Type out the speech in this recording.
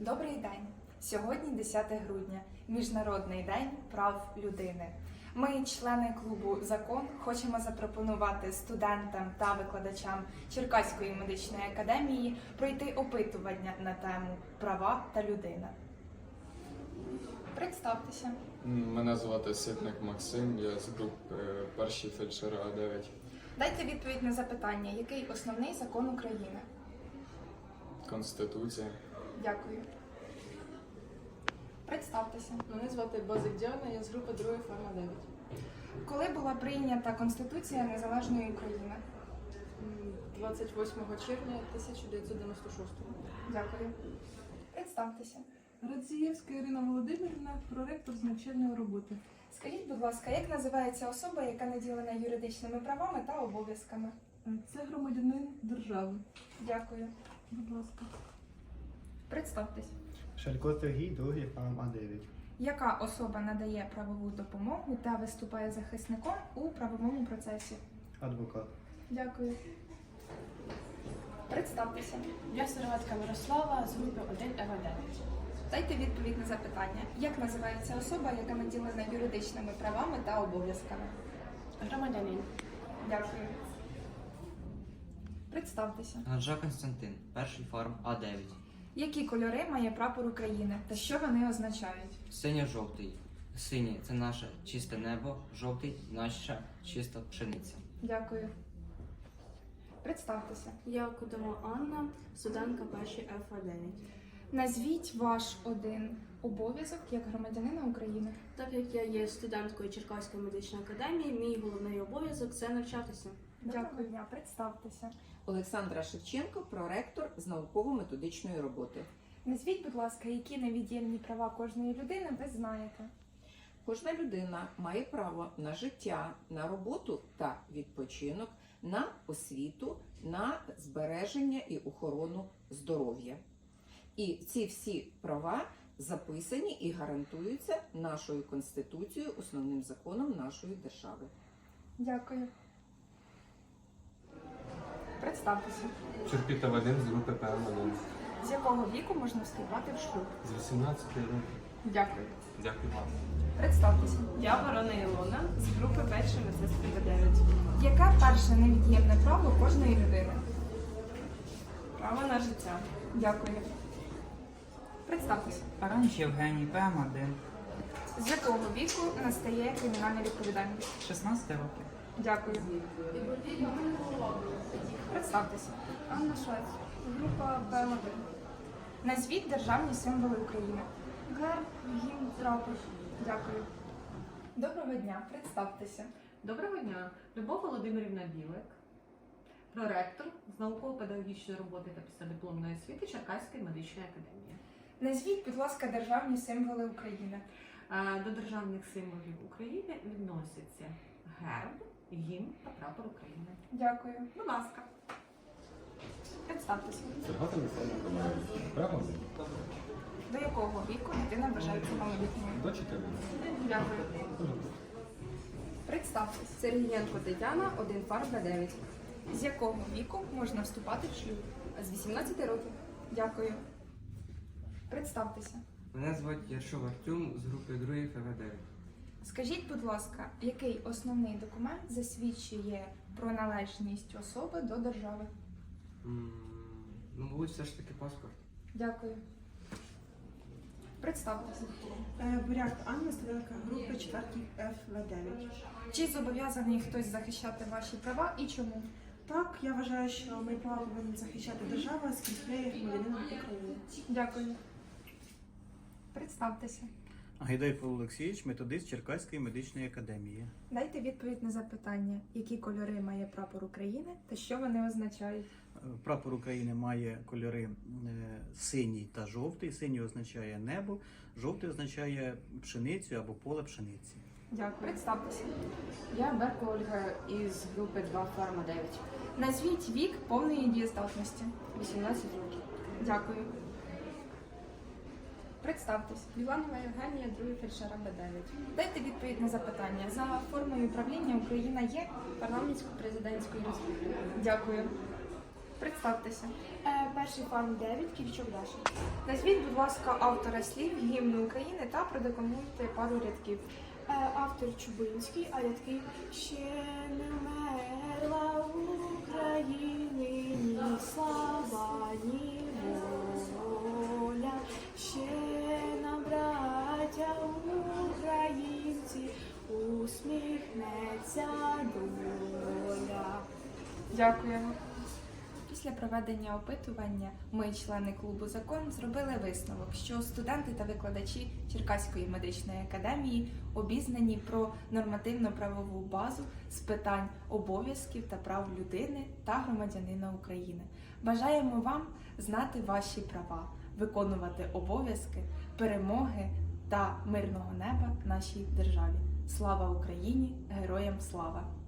Добрий день! Сьогодні 10 грудня, Міжнародний день прав людини. Ми, члени клубу Закон, хочемо запропонувати студентам та викладачам Черкаської медичної академії пройти опитування на тему права та людина. Представтеся. Мене звати Ситник Максим, я з групи е, перші фельдшера А9. Дайте відповідь на запитання, який основний закон України? Конституція. Дякую. Представтеся. Мене звати Базик Діана, я з групи 2 форма 9. Коли була прийнята Конституція Незалежної України? 28 червня 1996 року. Дякую. Представтеся. Радзієвська Ірина Володимирівна, проректор з навчальної роботи. Скажіть, будь ласка, як називається особа, яка наділена юридичними правами та обов'язками? Це громадянин держави. Дякую. Будь ласка. Представтесь. Шалько Сергій, другий фарм А9. Яка особа надає правову допомогу та виступає захисником у правовому процесі? Адвокат. Дякую. Представтеся. Я Сироватка Мирослава з групи 1 Ева 9. Дайте відповідь на запитання. Як називається особа, яка наділена юридичними правами та обов'язками? Громадянин. Дякую. Представтеся. Ганжа Константин, перший фарм А9. Які кольори має прапор України та що вони означають? Синьо-жовтий. Синій це наше чисте небо, жовтий наша чиста пшениця. Дякую. Представтеся. Я Кудома Анна, студентка першої ФА9. Назвіть ваш один обов'язок як громадянина України. Так як я є студенткою Черкаської медичної академії, мій головний обов'язок це навчатися. Дякую. дня. Представтеся. Олександра Шевченко, проректор з науково-методичної роботи. Назвіть, будь ласка, які невід'ємні права кожної людини ви знаєте. Кожна людина має право на життя, на роботу та відпочинок, на освіту, на збереження і охорону здоров'я. І ці всі права записані і гарантуються нашою конституцією, основним законом нашої держави. Дякую. Представтеся. Чурпіта Вадим з групи ПМ1. З якого віку можна вступати в шлюб? З 18 років. Дякую. Дякую вам. Представтеся. Я Ворона Ілона з групи першої медсестри 9. Яке перше невід'ємне право кожної людини? Право на життя. Дякую. Представтеся. Аранч Євгеній, ПМ1, З якого віку настає кримінальна відповідальність? 16 років. Дякую. Представтеся. Анна Швець, група ПМ1. Назвіть державні символи України. Герб, гімн, прапор. Дякую. Доброго дня, представтеся. Доброго дня, Любов Володимирівна Білик, проректор з науково-педагогічної роботи та післядипломної освіти Черкаської медичної академії. Назвіть, будь ласка, державні символи України. Е, До державних символів України відносяться герб, гімн та прапор України. Дякую. Будь ласка. Представтеся. Сергата Михайло Прямо До якого віку дитина вважається малолітньою? до 14. Дякую. Представтеся. Сергієнко Тетяна, 1 фарб на 9. З якого віку можна вступати в шлюб? З 18 років. Дякую. Представтеся. Мене звуть Яршов Артюм з групи 2 ФВ9. Скажіть, будь ласка, який основний документ засвідчує про належність особи до держави? Ну, мабуть, все ж таки паспорт. Дякую. Представтеся. Буряк Анна, студентка групи 4 ФВ9. Чи зобов'язаний хтось захищати ваші права і чому? Так, я вважаю, що мої права повинна захищати держава, оскільки я є громадянином України. Дякую. Представтеся. Гайдай Павло Олексійович, методист Черкаської медичної академії. Дайте відповідь на запитання, які кольори має прапор України та що вони означають. Прапор України має кольори е, синій та жовтий. Синій означає небо, жовтий означає пшеницю або поле пшениці. Дякую. Представтеся. Я Берко Ольга із групи 2 фарма 9. Назвіть вік повної дієздатності. 18 років. Дякую. Представтесь. Біланова Євгенія, другий фельдшера Б9. Дайте відповідь на запитання. За формою управління Україна є. Парламентсько-президентської республіки. Дякую. Представтеся. Е, перший фарм 9, Кільчук Даша. Назвіть, будь ласка, автора слів гімну України та продекламуйте пару рядків. Е, автор Чубинський, а рядки ще не вмерла України, ні слава, ні воля, ще нам, браття українці, усміхнеться доля. Дякуємо. Після проведення опитування ми, члени клубу Закон, зробили висновок, що студенти та викладачі Черкаської медичної академії обізнані про нормативно-правову базу з питань обов'язків та прав людини та громадянина України. Бажаємо вам знати ваші права, виконувати обов'язки, перемоги та мирного неба нашій державі. Слава Україні! Героям слава!